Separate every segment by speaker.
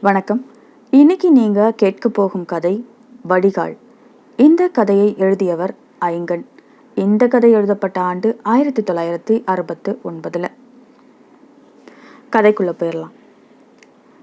Speaker 1: வணக்கம். இன்னைக்கு நீங்க கேட்க போகும் கதை வடிகால். இந்த கதையை எழுதியவர் ஐங்கன். இந்த கதை எழுதப்பட்ட ஆண்டு ஆயிரத்தி தொள்ளாயிரத்தி அறுபத்து ஒன்பதுல. கதைக்குள்ள போயிடலாம்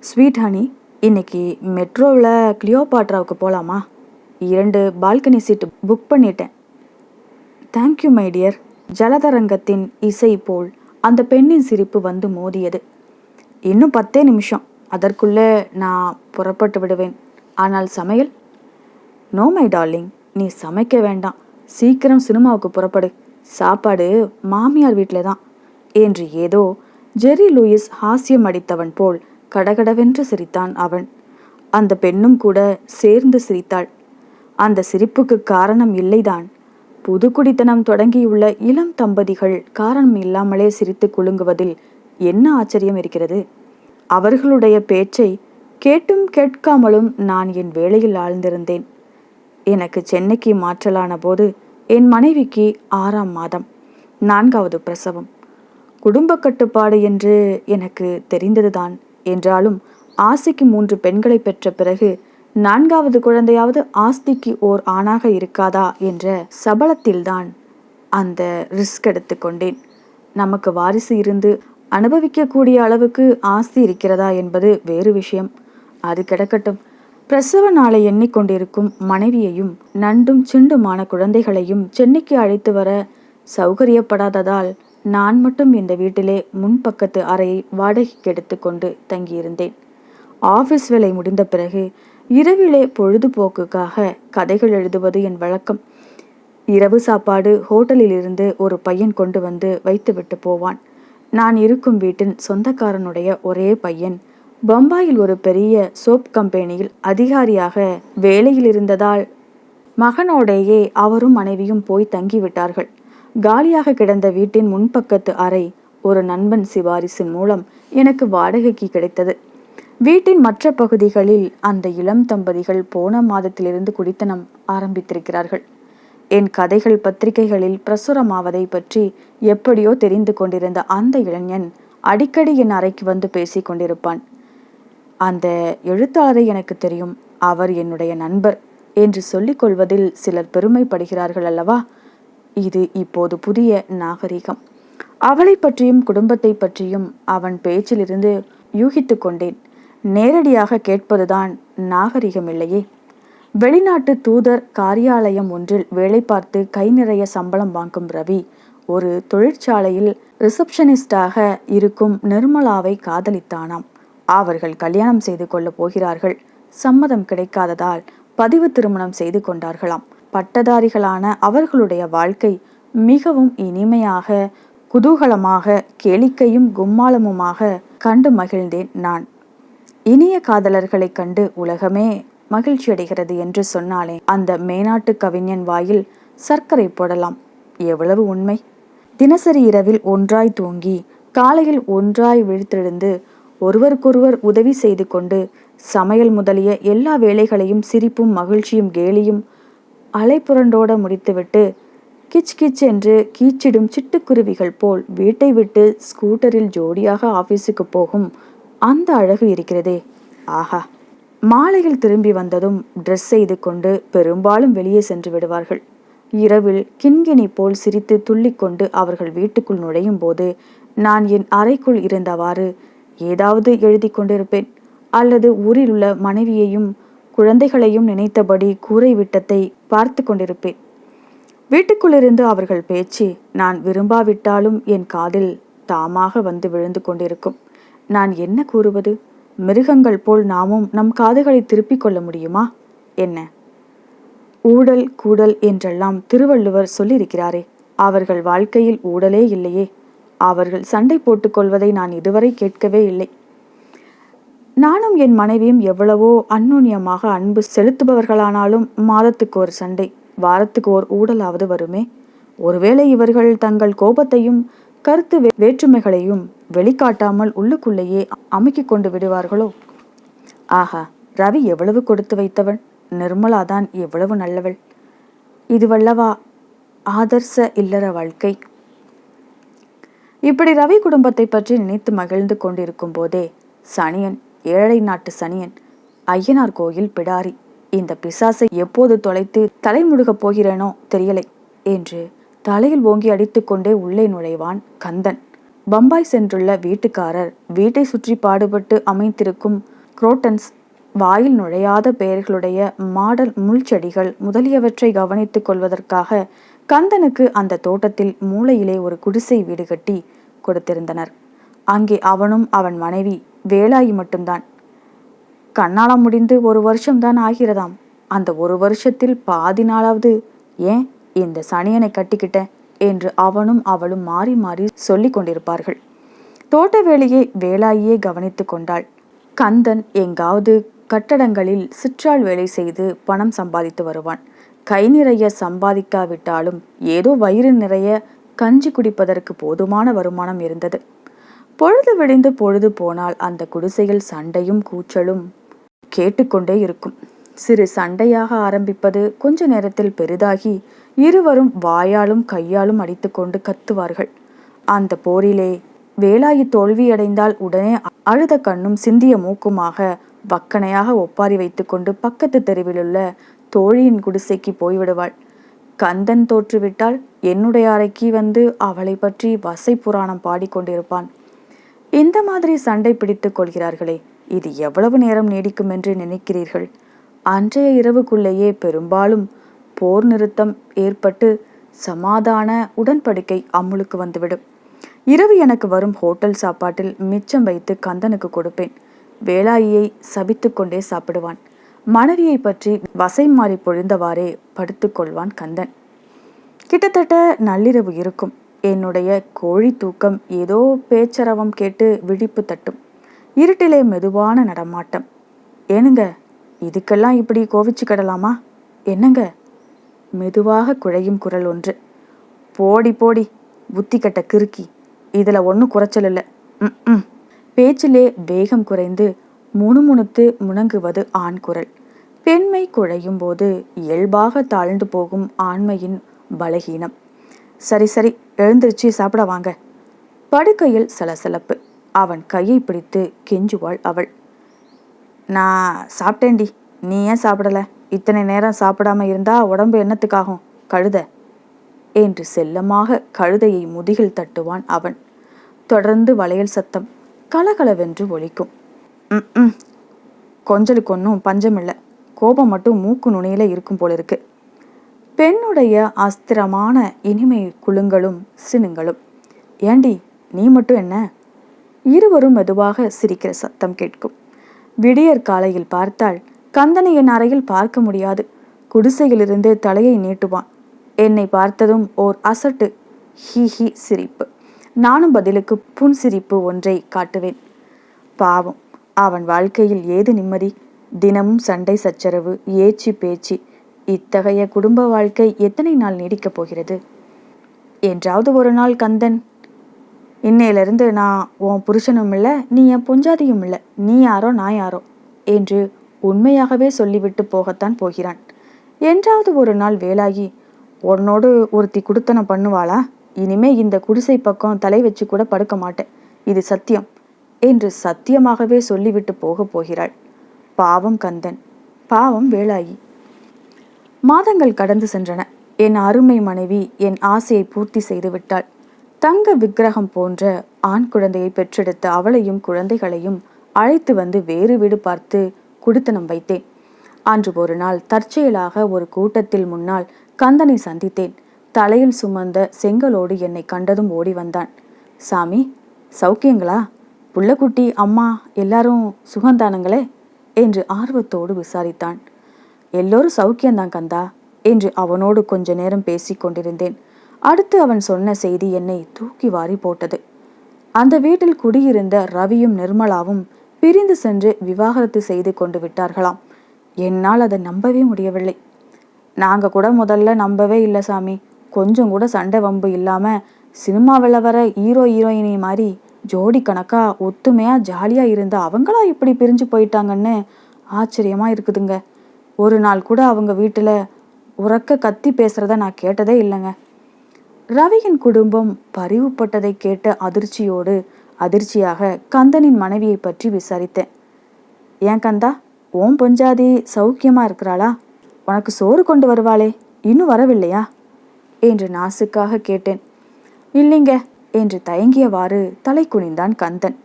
Speaker 1: ஸ்வீட் ஹனி இன்னைக்கு மெட்ரோவில் கிளியோபாட்ராவுக்கு போகலாமா இரண்டு பால்கனி சீட்டு புக் பண்ணிட்டேன். தேங்க்யூ மை டியர் ஜலதரங்கத்தின் இசை போல் அந்த பெண்ணின் சிரிப்பு வந்து மோதியது. இன்னும் பத்தே நிமிஷம். அதற்குள்ளே நான் புறப்பட்டு விடுவேன். ஆனால் சமையல்? நோ மை டார்லிங் நீ சமைக்க வேண்டாம். சீக்கிரம் சினிமாவுக்கு புறப்படு. சாப்பாடு மாமியார் வீட்டில் தான். என்று ஏதோ ஜெர்ரி லூயிஸ் ஹாஸ்யம் அடித்தவன் போல் கடகடவென்று சிரித்தான் அவன். அந்த பெண்ணும் கூட சேர்ந்து சிரித்தாள். அந்த சிரிப்புக்கு காரணம் இல்லைதான். புதுக்குடித்தனம் தொடங்கியுள்ள இளம் தம்பதிகள் காரணம் இல்லாமலே சிரித்து குலுங்குவதில் என்ன ஆச்சரியம் இருக்கிறது? அவர்களுடைய பேச்சை கேட்டும் கேட்காமலும் நான் என் வேலையில் ஆழ்ந்திருந்தேன். எனக்கு சென்னைக்கு மாற்றலான போது என் மனைவிக்கு ஆறாம் மாதம் நான்காவது பிரசவம். குடும்ப கட்டுப்பாடு என்று எனக்கு தெரிந்ததுதான். என்றாலும் ஆசைக்கு மூன்று பெண்களை பெற்ற பிறகு நான்காவது குழந்தையாவது ஆஸ்திக்கு ஓர் ஆணாக இருக்காதா என்ற சபலத்தில்தான் அந்த ரிஸ்க் எடுத்துக்கொண்டேன். நமக்கு வாரிசு இருந்து அனுபவிக்கக்கூடிய அளவுக்கு ஆஸ்தி இருக்கிறதா என்பது வேறு விஷயம். அது கிடக்கட்டும். பிரசவ நாளை எண்ணிக்கொண்டிருக்கும் மனைவியையும் நண்டும் சிண்டுமான குழந்தைகளையும் சென்னைக்கு அழைத்து வர சௌகரியப்படாததால் நான் மட்டும் இந்த வீட்டிலே முன்பக்கத்து அறையை வாடகைக்கு எடுத்துக்கொண்டு தங்கியிருந்தேன். ஆஃபீஸ் வேலை முடிந்த பிறகு இரவிலே பொழுதுபோக்குக்காக கதைகள் எழுதுவது என் வழக்கம். இரவு சாப்பாடு ஹோட்டலில் இருந்து ஒரு பையன் கொண்டு வந்து வைத்துவிட்டு போவான். நான் இருக்கும் வீட்டின் சொந்தக்காரனுடைய ஒரே பையன். பம்பாயில் ஒரு பெரிய சோப் கம்பெனியில் அதிகாரியாக வேலையில் இருந்ததால் மகனோடையே அவரும் மனைவியும் போய் தங்கிவிட்டார்கள். காலியாக கிடந்த வீட்டின் முன்பக்கத்து அறை ஒரு நண்பன் சிபாரிசின் மூலம் எனக்கு வாடகைக்கு கிடைத்தது. வீட்டின் மற்ற பகுதிகளில் அந்த இளம் தம்பதிகள் போன மாதத்திலிருந்து குடித்தனம் ஆரம்பித்திருக்கிறார்கள். என் கதைகள் பத்திரிகைகளில் பிரசுரமாவதை பற்றி எப்படியோ தெரிந்து கொண்டிருந்த அந்த இளைஞன் அடிக்கடி என் அறைக்கு வந்து பேசி கொண்டிருப்பான். அந்த எழுத்தாளரை எனக்கு தெரியும். அவர் என்னுடைய நண்பர். என்று சொல்லிக் கொள்வதில் சிலர் பெருமைப்படுகிறார்கள் அல்லவா? இது இப்போது புதிய நாகரிகம். அவளை பற்றியும் குடும்பத்தை பற்றியும் அவன் பேச்சிலிருந்து யூகித்து கொண்டேன். நேரடியாக கேட்பதுதான் நாகரிகம் இல்லையே. வெளிநாட்டு தூதர் காரியாலயம் ஒன்றில் வேலை பார்த்து கை நிறைய சம்பளம் வாங்கும் ரவி ஒரு தொழிற்சாலையில் ரிசப்ஷனிஸ்டாக இருக்கும் நிர்மலாவை காதலித்தானாம். அவர்கள் கல்யாணம் செய்து கொள்ளப் போகிறார்கள். சம்மதம் கிடைக்காததால் பதிவு திருமணம் செய்து கொண்டார்களாம். பட்டதாரிகளான அவர்களுடைய வாழ்க்கை மிகவும் இனிமையாக குதூகலமாக கேளிக்கையும் கும்மாளமுமாக கண்டு மகிழ்ந்தேன் நான். இனிய காதலர்களைக் கண்டு உலகமே மகிழ்ச்சி அடைகிறது என்று சொன்னாலே அந்த மேனாட்டு கவிஞன் வாயில் சர்க்கரை போடலாம். எவ்வளவு உண்மை. தினசரி இரவில் ஒன்றாய் தூங்கி காலையில் ஒன்றாய் விழித்தெழுந்து ஒருவருக்கொருவர் உதவி செய்து கொண்டு சமையல் முதலிய எல்லா வேலைகளையும் சிரிப்பும் மகிழ்ச்சியும் கேலியும் அலைப்புரண்டோட முடித்துவிட்டு கிச் கிச் என்று கீச்சிடும் சிட்டுக்குருவிகள் போல் வீட்டை விட்டு ஸ்கூட்டரில் ஜோடியாக ஆபீஸுக்கு போகும் அந்த அழகு இருக்கிறதே. ஆஹா. மாலையில் திரும்பி வந்ததும் ட்ரெஸ் செய்து கொண்டு பெரும்பாலும் வெளியே சென்று விடுவார்கள். இரவில் கிண்கிணி போல் சிரித்து துள்ளிக்கொண்டு அவர்கள் வீட்டுக்குள் நுழையும் போது நான் என் அறைக்குள் இருந்தவாறு ஏதாவது எழுதி கொண்டிருப்பேன். அல்லது ஊரில் உள்ள மனைவியையும் குழந்தைகளையும் நினைத்தபடி கூரை விட்டத்தை பார்த்து கொண்டிருப்பேன். வீட்டுக்குள்ளிருந்து அவர்கள் பேச்சு நான் விரும்பாவிட்டாலும் என் காதில் தாமாக வந்து விழுந்து கொண்டிருக்கும். நான் என்ன கூறுவது? மிருகங்கள் போல் நாமும் நம் காதுகளை திருப்பிக் கொள்ள முடியுமா? என்ன? ஊடல் கூடல் என்றெல்லாம் திருவள்ளுவர் சொல்லியிருக்கிறாரே. அவர்கள் வாழ்க்கையில் ஊடலே இல்லையே. அவர்கள் சண்டை போட்டுக்கொள்வதை நான் இதுவரை கேட்கவே இல்லை. நானும் என் மனைவியும் எவ்வளவோ அந்நுண்ணியமாக அன்பு செலுத்துபவர்களானாலும் மாதத்துக்கு ஒரு சண்டை வாரத்துக்கு ஓர் ஊடலாவது வருமே. ஒருவேளை இவர்கள் தங்கள் கோபத்தையும் கருத்து வேற்றுமைகளையும் வெளிக்காட்டாமல் உள்ளுக்குள்ளேயே அமுக்கிக் கொண்டு விடுவார்களோ? ஆஹா ரவி எவ்வளவு கொடுத்து வைத்தவன் நிர்மலாதான் எவ்வளவு நல்லவள்? இதுவல்லவா ஆதர்ச இல்லற வாழ்க்கை? இப்படி ரவி குடும்பத்தை பற்றி நினைத்து மகிழ்ந்து கொண்டிருக்கும் போதே சனியன் ஏழை நாட்டு சனியன் ஐயனார் கோயில் பிடாரி இந்த பிசாசை எப்போது தொலைத்து தலைமுடுகப் போகிறேனோ தெரியலை என்று தலையில் ஓங்கி அடித்துக்கொண்டே உள்ளே நுழைவான் கந்தன். பம்பாய் சென்றுள்ள வீட்டுக்காரர் வீட்டை சுற்றி பாடுபட்டு அமைந்திருக்கும் குரோட்டன்ஸ் வாயில் நுழையாத பெயர்களுடைய மாடல் முள்செடிகள் முதலியவற்றை கவனித்துக் கொள்வதற்காக கந்தனுக்கு அந்த தோட்டத்தில் மூளையிலே ஒரு குடிசை வீடு கட்டி கொடுத்திருந்தனர். அங்கே அவனும் அவன் மனைவி வேலாயி மட்டும்தான். கண்ணாலம் முடிந்து ஒரு வருஷம்தான் ஆகிறதாம். அந்த ஒரு வருஷத்தில் பாதி நாளாவது ஏன் இந்த சனியனை கட்டிக்கிட்ட என்று அவனும் அவளும் மாறி மாறி சொல்லி கொண்டிருப்பார்கள். தோட்ட வேலையை வேலாயே கவனித்து கொண்டாள். கந்தன் எங்காவது கட்டடங்களில் சிற்றாள் வேலை செய்து பணம் சம்பாதித்து வருவான். கை நிறைய சம்பாதிக்காவிட்டாலும் ஏதோ வயிறு நிறைய கஞ்சி குடிப்பதற்கு போதுமான வருமானம் இருந்தது. பொழுது விடிந்து பொழுது போனால் அந்த குடிசையில் சண்டையும் கூச்சலும் கேட்டுக்கொண்டே இருக்கும். சிறு சண்டையாக ஆரம்பிப்பது கொஞ்ச நேரத்தில் பெரிதாகி இருவரும் வாயாலும் கையாலும் அடித்துக்கொண்டு கத்துவார்கள். அந்த போரிலே வேலாயி தோல்வியடைந்தால் உடனே அழுத கண்ணும் சிந்திய மூக்குமாக வக்கனையாக ஒப்பாரி வைத்துக்கொண்டு பக்கத்து தெருவிலுள்ள தோழியின் குடிசைக்கு போய்விடுவாள். கந்தன் தோற்றுவிட்டால் என்னுடைய அறைக்கு வந்து அவளை பற்றி வசை புராணம் பாடிக்கொண்டிருப்பான் இந்த மாதிரி சண்டை பிடித்துக் கொள்கிறார்களே இது எவ்வளவு நேரம் நீடிக்கும் என்று நினைக்கிறீர்கள்? அன்றைய இரவுக்குள்ளேயே பெரும்பாலும் போர் நிறுத்தம் ஏற்பட்டு சமாதான உடன்படிக்கை அமுலுக்கு வந்துவிடும். இரவு எனக்கு வரும் ஹோட்டல் சாப்பாட்டில் மிச்சம் வைத்து கந்தனுக்கு கொடுப்பேன். வேலாயியை சபித்து கொண்டே சாப்பிடுவான். மனைவியை பற்றி வசை மாறி பொழிந்தவாறே படுத்துக்கொள்வான் கந்தன். கிட்டத்தட்ட நள்ளிரவு இருக்கும். என்னுடைய கோழி தூக்கம் ஏதோ பேச்சரவம் கேட்டு விழிப்பு தட்டும். இருட்டிலே மெதுவான நடமாட்டம். ஏனுங்க இதுக்கெல்லாம் இப்படி கோவிச்சுக்கிடலாமா என்னங்க? மெதுவாக குழையும் குரல் ஒன்று. போடி போடி புத்தி கட்ட கிறுக்கி. இதில் ஒன்றும் குறைச்சல் இல்லை. ம். பேச்சிலே வேகம் குறைந்து முணுமுணுத்து முணங்குவது ஆண் குரல். பெண்மை குழையும் போது இயல்பாக தாழ்ந்து போகும் ஆண்மையின் பலகீனம். சரி சரி எழுந்திருச்சு சாப்பிட வாங்க. படுக்கையில் சலசலப்பு. அவன் கையை பிடித்து கெஞ்சுவாள் அவள். நான் சாப்பிட்டேன்டி. நீ ஏன் சாப்பிடல? இத்தனை நேரம் சாப்பிடாம இருந்தா உடம்பு என்னத்துக்காகும்? கழுத. என்று செல்லமாக கழுதையை முதுகில் தட்டுவான் அவன். தொடர்ந்து வளையல் சத்தம் கலகலவென்று ஒழிக்கும் ம் கொஞ்சலுக்கு ஒன்றும் பஞ்சமில்லை. கோபம் மட்டும் மூக்கு நுனியில இருக்கும் போல இருக்கு. பெண்ணுடைய அஸ்திரமான இனிமை குழுங்களும் சினுங்களும் ஏண்டி நீ மட்டும் என்ன? இருவரும் மெதுவாக சிரிக்கிற சத்தம் கேட்கும். விடியற் காலையில் பார்த்தால் கந்தனை என் அறையில் பார்க்க முடியாது. குடிசையிலிருந்து தலையை நீட்டுவான். என்னை பார்த்ததும் ஓர் அசட்டு ஹி ஹி சிரிப்பு. நானும் பதிலுக்கு புன் சிரிப்பு ஒன்றை காட்டுவேன். பாவம் அவன் வாழ்க்கையில் ஏது நிம்மதி? தினமும் சண்டை சச்சரவு ஏச்சி பேச்சு இத்தகைய குடும்ப வாழ்க்கை எத்தனை நாள் நீடிக்கப் போகிறது? என்றாவது ஒரு நாள் கந்தன் இன்னையிலிருந்து நான் உன் புருஷனும் இல்லை நீ என் பொஞ்சாதியும் இல்லை. நீ யாரோ நான் யாரோ என்று உண்மையாகவே சொல்லிவிட்டு போகத்தான் போகிறான். என்றாவது ஒரு நாள் வேலாகி உன்னோடு ஒருத்தி குடுத்தனம் பண்ணுவாளா? இனிமே இந்த குடிசை பக்கம் தலை வச்சு கூட படுக்க மாட்டேன். இது சத்தியம் என்று சத்தியமாகவே சொல்லிவிட்டு போக போகிறாள். பாவம் கந்தன். பாவம் வேலாயி மாதங்கள் கடந்து சென்றன. என் அருமை மனைவி என் ஆசையை பூர்த்தி செய்து விட்டாள். தங்க விக்கிரகம் போன்ற ஆண் குழந்தையை பெற்றெடுத்த அவளையும் குழந்தைகளையும் அழைத்து வந்து வேறு வீடு பார்த்து குடித்தனம் வைத்தேன். அன்று ஒரு நாள் தற்செயலாக ஒரு கூட்டத்தில் முன்னால் கந்தனை சந்தித்தேன். தலையில் சுமந்த செங்கலோடு என்னை கண்டதும் ஓடி வந்தான். சாமி சௌக்கியங்களா? புள்ளக்குட்டி அம்மா எல்லாரும் சுகந்தானங்களே? என்று ஆர்வத்தோடு விசாரித்தான். எல்லோரும் சௌக்கியந்தான் கந்தா என்று அவனோடு கொஞ்ச நேரம் பேசிக் கொண்டிருந்தேன். அடுத்து அவன் சொன்ன செய்தி என்னை தூக்கி வாரி போட்டது. அந்த வீட்டில் குடியிருந்த ரவியும் நிர்மலாவும் பிரிந்து சென்று விவாகரத்து செய்து கொண்டு விட்டார்களாம். என்னால் அதை நம்பவே முடியவில்லை. நாங்கள் கூட முதல்ல நம்பவே இல்லை சாமி. கொஞ்சம் கூட சண்டை வம்பு இல்லாமல் சினிமாவில் வர ஹீரோ ஹீரோயினி மாதிரி ஜோடி கணக்கா ஒத்துமையா ஜாலியா இருந்த அவங்களா இப்படி பிரிஞ்சு போயிட்டாங்கன்னு ஆச்சரியமா இருக்குதுங்க. ஒரு நாள் கூட அவங்க வீட்டில் உறக்க கத்தி பேசுறத நான் கேட்டதே இல்லைங்க. ரவியின் குடும்பம் பறிவுப்பட்டதை கேட்ட அதிர்ச்சியோடு அதிர்ச்சியாக கந்தனின் மனைவியை பற்றி விசாரித்தேன். ஏன் கந்தா ஓம் பொஞ்சாதி சௌக்கியமா இருக்கிறாளா? உனக்கு சோறு கொண்டு வருவாளே இன்னும் வரவில்லையா? என்று நாசுக்காக கேட்டேன். இல்லைங்க என்று தயங்கியவாறு தலை குனிந்தான் கந்தன்.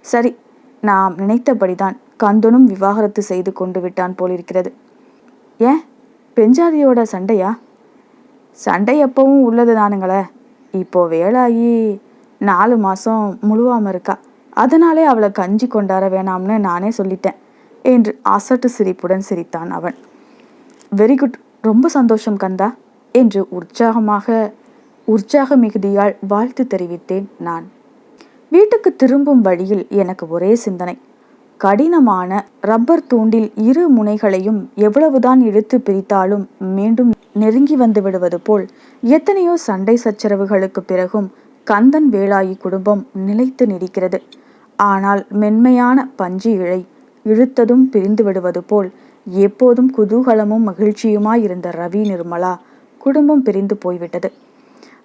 Speaker 1: சரி நாம் நினைத்தபடிதான் கந்தனும் விவாகரத்து செய்து கொண்டு விட்டான் போலிருக்கிறது. ஏன்? பெஞ்சாதியோட சண்டையா? சண்டை எப்பவும் உள்ளது தானுங்களே இப்போ வேலாயி நாலு மாதம் முழுவாமல் இருக்கா. அதனாலே அவளை கஞ்சி கொண்டாட வேணாம்னு நானே சொல்லிட்டேன் என்று அசட்டு சிரிப்புடன் சிரித்தான் அவன். வெரி குட் ரொம்ப சந்தோஷம் கந்தா என்று உற்சாகமாக உற்சாக மிகுதியால் வாழ்த்து தெரிவித்தேன் நான். வீட்டுக்கு திரும்பும் வழியில் எனக்கு ஒரே சிந்தனை. கடினமான ரப்பர் தூண்டில் இரு முனைகளையும் எவ்வளவுதான் இழுத்து பிரித்தாலும் மீண்டும் நெருங்கி வந்து விடுவது போல் எத்தனையோ சண்டை சச்சரவுகளுக்கு பிறகும் கந்தன் வேலாயி குடும்பம் நிலைத்து நிற்கிறது. ஆனால் மென்மையான பஞ்சு இழை இழுத்ததும் பிரிந்து விடுவது போல் எப்போதும் குதூகலமும் மகிழ்ச்சியுமாயிருந்த ரவி நிர்மலா குடும்பம் பிரிந்து போய்விட்டது.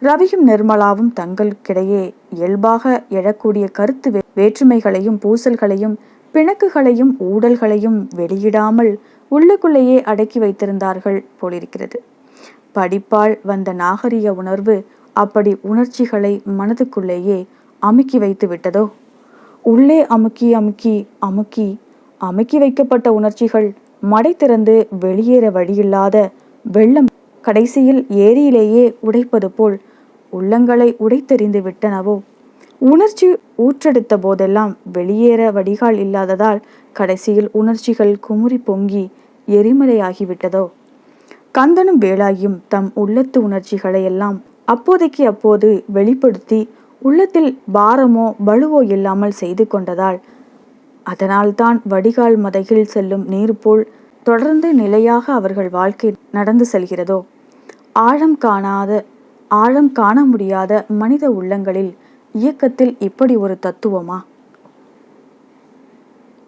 Speaker 1: ரவியும் நிர்மலாவும் தங்களுக்கிடையே இயல்பாக எழக்கூடிய கருத்து வேற்றுமைகளையும் பூசல்களையும் பிணக்குகளையும் ஊடல்களையும் வெளியிடாமல் உள்ளுக்குள்ளேயே அடக்கி வைத்திருந்தார்கள் போலிருக்கிறது. படிப்பால் வந்த நாகரிக உணர்வு அப்படி உணர்ச்சிகளை மனதுக்குள்ளேயே அமுக்கி வைத்து விட்டதோ? உள்ளே அமுக்கி அமுக்கி அமுக்கி அமுக்கி வைக்கப்பட்ட உணர்ச்சிகள் மடை திறந்து வெளியேற வழியில்லாத வெள்ளம் கடைசியில் ஏரியிலேயே உடைப்பது போல் உள்ளங்களை உடைத்தெறிந்து விட்டனவோ? உணர்ச்சி ஊற்றெடுத்த போதெல்லாம் வெளியேற வடிகால் இல்லாததால் கடைசியில் உணர்ச்சிகள் குமுறி பொங்கி எரிமலையாகிவிட்டதோ? கந்தனும் வேலாயும் தம் உள்ளத்து உணர்ச்சிகளை எல்லாம் அப்போதைக்கு அப்போது வெளிப்படுத்தி உள்ளத்தில் பாரமோ பலுவோ இல்லாமல் செய்து கொண்டதால் அதனால்தான் வடிகால் மதையில் செல்லும் நீர் போல் தொடர்ந்து நிலையாக அவர்கள் வாழ்க்கை நடந்து செல்கிறதோ? ஆழம் காணாத ஆழம் காண முடியாத மனித உள்ளங்களில் இயக்கத்தில் இப்படி ஒரு தத்துவமா?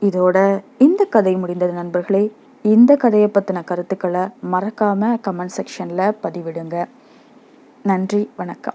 Speaker 1: இதோட இந்த கதை முடிந்தது நண்பர்களே. இந்த கதையை பற்றின கருத்துக்களை மறக்காமல் கமெண்ட் செக்ஷனில் பதிவிடுங்க. நன்றி வணக்கம்.